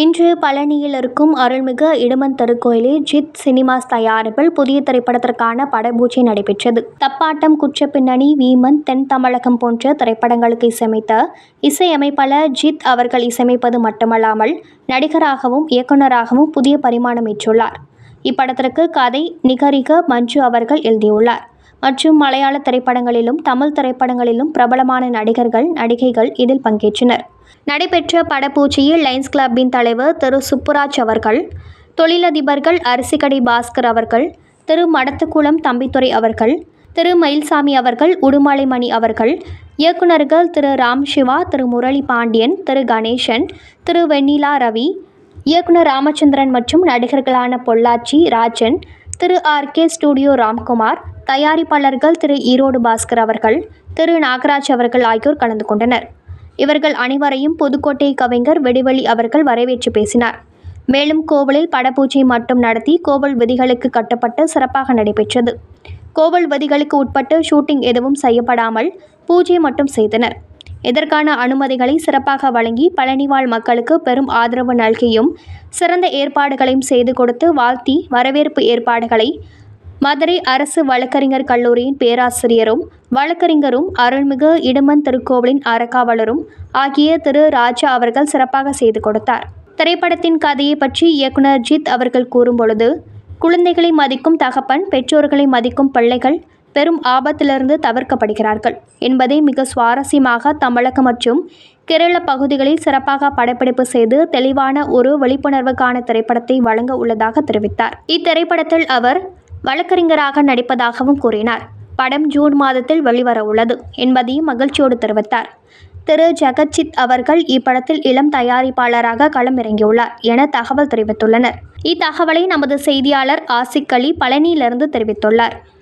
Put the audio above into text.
இன்று பழனியில் இருக்கும் அருள்மிகு இடுமன் திருக்கோயிலில் ஜித் சினிமாஸ் தயாரிப்பில் புதிய திரைப்படத்திற்கான படப்பூஜை நடைபெற்றது. தப்பாட்டம் குற்ற பின்னணி வீமன் தென் தமிழகம் போன்ற திரைப்படங்களுக்கு இசையமைத்த இசையமைப்பாளர் ஜித் அவர்கள் இசையமைப்பது மட்டுமல்லாமல் நடிகராகவும் இயக்குனராகவும் புதிய பரிமாணம் ஏற்றுள்ளார். இப்படத்திற்கு கதை நிகரிக மஞ்சு அவர்கள் எழுதியுள்ளார். மற்றும் மலையாள திரைப்படங்களிலும் தமிழ் திரைப்படங்களிலும் பிரபலமான நடிகர்கள் நடிகைகள் இதில் பங்கேற்றனர். நடைபெற்ற படப்பூச்சியில் லைன்ஸ் கிளப்பின் தலைவர் திரு. சுப்புராஜ் அவர்கள் தொழிலதிபர்கள் அரிசிக்கடை பாஸ்கர் அவர்கள் திரு. மடத்துக்குளம் தம்பித்துரை அவர்கள் திரு. மயில்சாமி அவர்கள் உடுமலைமணி அவர்கள் இயக்குனர்கள் திரு. ராம் சிவா திரு. முரளி பாண்டியன் திரு. கணேசன் திரு. வெண்ணிலா ரவி இயக்குனர் ராமச்சந்திரன் மற்றும் நடிகர்களான பொள்ளாச்சி ராஜன் திரு. ஆர். கே. ஸ்டூடியோ ராம்குமார் தயாரிப்பாளர்கள் திரு. ஈரோடு பாஸ்கர் அவர்கள் திரு. நாகராஜ் அவர்கள் ஆகியோர் கலந்து கொண்டனர். இவர்கள் அனைவரையும் புதுக்கோட்டை கவிஞர் வெடிவெளி அவர்கள் வரவேற்று பேசினார். மேலும் கோவிலில் படப்பூஜை மட்டும் நடத்தி கோவில் விதிகளுக்கு கட்டப்பட்டு சிறப்பாக நடைபெற்றது. கோவில் விதிகளுக்கு உட்பட்டு ஷூட்டிங் எதுவும் செய்யப்படாமல் பூஜை மட்டும் செய்தனர். இதற்கான அனுமதிகளை சிறப்பாக வழங்கி பழனிவாழ் மக்களுக்கு பெரும் ஆதரவு நல்கியும் சிறந்த ஏற்பாடுகளையும் செய்து கொடுத்து வாழ்த்தி வரவேற்பு ஏற்பாடுகளை மதுரை அரசு வழக்கறிஞர் கல்லூரியின் பேராசிரியரும் வழக்கறிஞரும் அருள்மிகு இடுமன் திருக்கோவிலின் அறக்காவலரும் ஆகிய திரு ராஜா அவர்கள் சிறப்பாக செய்து கொடுத்தார். திரைப்படத்தின் கதையை பற்றி இயக்குனர் ஜித் அவர்கள் கூறும்பொழுது குழந்தைகளை மதிக்கும் தகப்பன் பெற்றோர்களை மதிக்கும் பிள்ளைகள் பெரும் ஆபத்திலிருந்து தவிர்க்கப்படுகிறார்கள் என்பதை மிக சுவாரஸ்யமாக தமிழகம் மற்றும் கேரள பகுதிகளில் சிறப்பாக படப்பிடிப்பு செய்து தெளிவான ஒரு விழிப்புணர்வுக்கான திரைப்படத்தை வழங்க உள்ளதாக தெரிவித்தார். இத்திரைப்படத்தில் அவர் வழக்கறிஞராக நடிப்பதாகவும் கூறினார். படம் ஜூன் மாதத்தில் வெளிவர உள்ளது என்பதையும் மகிழ்ச்சியோடு தெரிவித்தார். திரு. ஜெகஜித் அவர்கள் இப்படத்தில் இளம் தயாரிப்பாளராக களம் இறங்கியுள்ளார் என தகவல் தெரிவித்துள்ளனர். இத்தகவலை நமது செய்தியாளர் ஆசிக் அலி பழனியிலிருந்து தெரிவித்துள்ளார்.